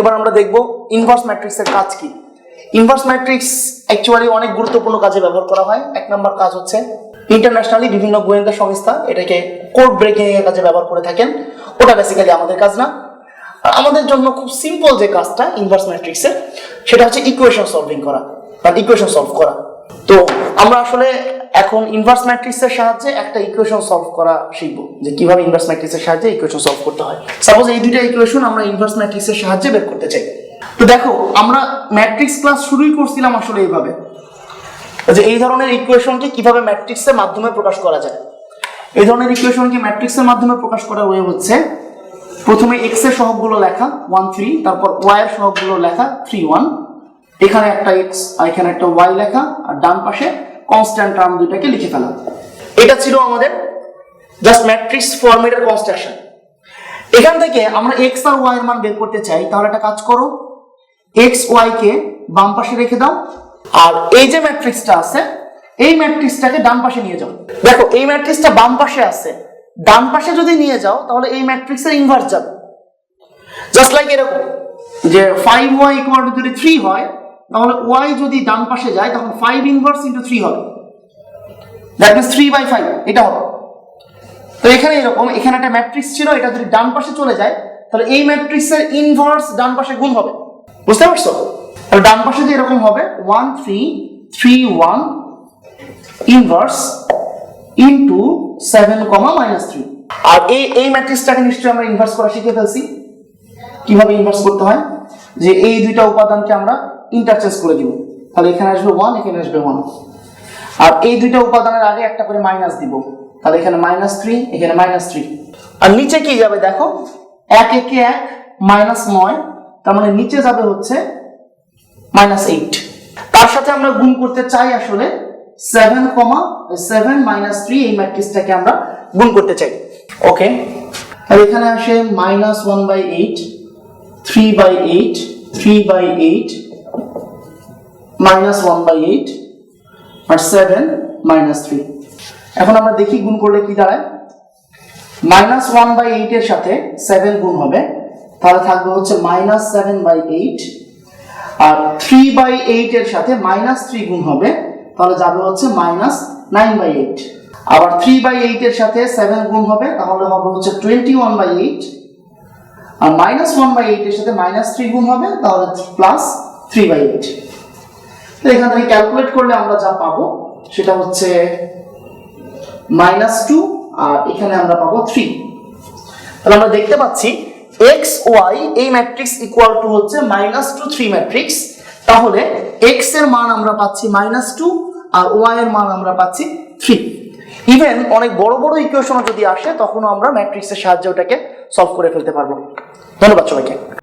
এবার আমরা দেখব ইনভার্স ম্যাট্রিক্সের কাজ কি। ইনভার্স ম্যাট্রিক্স অ্যাকচুয়ালি অনেক গুরুত্বপূর্ণ কাজে ব্যবহার করা হয়। এক নম্বর কাজ হচ্ছে ইন্টারন্যাশনালি বিভিন্ন গোয়েন্দা সংস্থা এটাকে কোড ব্রেকিং এর কাজে ব্যবহার করে থাকেন। ওটা বেসিক্যালি আমাদের কাজ না। আমাদের জন্য খুব সিম্পল যে কাজটা ইনভার্স ম্যাট্রিক্সের সেটা হচ্ছে ইকুয়েশন সলভিং করা বা ইকুয়েশন সলভ করা। তো আমরা আসলে এখন ইনভার্স ম্যাট্রিক্সের সাহায্যে একটা ইকুয়েশন সলভ করা শিখব যে কীভাবে ইনভার্স ম্যাট্রিক্সের সাহায্যে ইকুয়েশন সলভ করতে হয়। সাপোজ এই দুইটা ইকুয়েশন আমরা ইনভার্স ম্যাট্রিক্সের সাহায্যে বের করতে চাই। তো দেখো, আমরা ম্যাট্রিক্স ক্লাস শুরুই করছিলাম আসলে এইভাবে। যে এই ধরনের ইকুয়েশনকে কীভাবে ম্যাট্রিক্সের মাধ্যমে প্রকাশ করা যায়। এই ধরনের ইকুয়েশনকে ম্যাট্রিক্সের মাধ্যমে প্রকাশ করার ওয়ে হচ্ছে, প্রথমে এক্সের সহগগুলো লেখা ওয়ান থ্রি তারপর ওয়াই এর সহগগুলো লেখা থ্রি ওয়ান এখানে একটা এক্স আর এখানে একটা ওয়াই লেখা, আর ডান পাশে কনস্ট্যান্ট টার্ম দুইটাকে লিখে ফেলা। এটা ছিল আমাদের জাস্ট ম্যাট্রিক্স ফরম্যাটের কনস্ট্রাকশন এখান থেকে আমরা এক্স আর ওয়াই এর মান বের করতে চাই, তাহলে একটা কাজ করো। এক্স ওয়াই কে বাম পাশে রেখে দাও। আর এই যে ম্যাট্রিক্সটা আছে, এই ম্যাট্রিক্সটাকে ডান পাশে নিয়ে যাও। দেখো, এই ম্যাট্রিক্সটা বাম পাশে আছে। ডান পাশে যদি নিয়ে যাও, তাহলে এই ম্যাট্রিক্সের ইনভার্স যাবে। জাস্ট লাইক এরকম, যে ফাইভ ওয়াই ইকুয়াল টু যদি থ্রি হয় তাহলে ওয়াই যদি ডান পাশে যায়, তখন ফাইভ ইনভার্স ইন্টু থ্রি হবে। That means three by five এটা হবে। তো এখানে এরকম, এখানে একটা ম্যাট্রিক্স ছিল, এটা যদি ডান পাশে চলে যায়, তাহলে এই ম্যাট্রিক্সের ইনভার্স ডান পাশে গুণ হবে। বুঝতে পারছ? তাহলে ডান পাশে যে এরকম হবে one three three one inverse into seven comma minus three আর এই এই ম্যাট্রিক্সটাকে নিশ্চয়ই আমরা ইনভার্স করা শিখে ফেলছি। কীভাবে ইনভার্স করতে হয়? যে এই দুইটা উপাদানকে আমরা ইন্টারচেঞ্জ করে দিব। তাহলে এখানে আসবে ওয়ান এখানে আসবে ওয়ান আর এই দুইটা উপাদানের আগে একটা করে মাইনাস দিব। তাহলে এখানে মাইনাস থ্রি এখানে মাইনাস থ্রি আর নিচে কি যাবে দেখো? এক একে এক মাইনাস নয়। তার মানে নিচে যাবে হচ্ছে মাইনাস এইট তার সাথে আমরা গুণ করতে চাই আসলে seven comma seven minus three এই ম্যাট্রিক্সটাকে আমরা গুণ করতে চাই। ওকে তাহলে এখানে আসে minus one by eight three by eight three by eight minus one by eight R seven minus three এখন আমরা দেখি গুণ করলে কি দাঁড়ায়? মাইনাস ওয়ান বাই এইট এর সাথে সেভেন গুণ হবে। তাহলে থাকবে হচ্ছে মাইনাস সেভেন বাই এইট আর থ্রি বাই এইট এর সাথে মাইনাস থ্রি গুণ হবে। তাহলে যাবে হচ্ছে মাইনাস নাইন বাই এইট আবার থ্রি বাই এইট এর সাথে সেভেন গুণ হবে, তাহলে হবে হচ্ছে টোয়েন্টি ওয়ান বাই এইট আর মাইনাস ওয়ান বাই এইট এর সাথে মাইনাস থ্রি গুণ হবে, তাহলে প্লাস থ্রি বাই এইট তো এখান থেকে ক্যালকুলেট করলে আমরা যা পাবো, সেটা হচ্ছে মাইনাস টু আর এখানে আমরা পাবো থ্রি তাহলে আমরা দেখতে পাচ্ছি এক্স ওয়াই এই ম্যাট্রিক্স ইকুয়াল টু হচ্ছে মাইনাস টু থ্রি ম্যাট্রিক্স তাহলে এক্সের মান আমরা পাচ্ছি মাইনাস টু আর ওয়াই এর মান আমরা পাচ্ছি থ্রি ইভেন অনেক বড় বড় ইকুয়েশনও যদি আসে, তখনও আমরা ম্যাট্রিক্সের সাহায্যে ওটাকে সলভ করে ফেলতে পারব। ধন্যবাদ সবাইকে।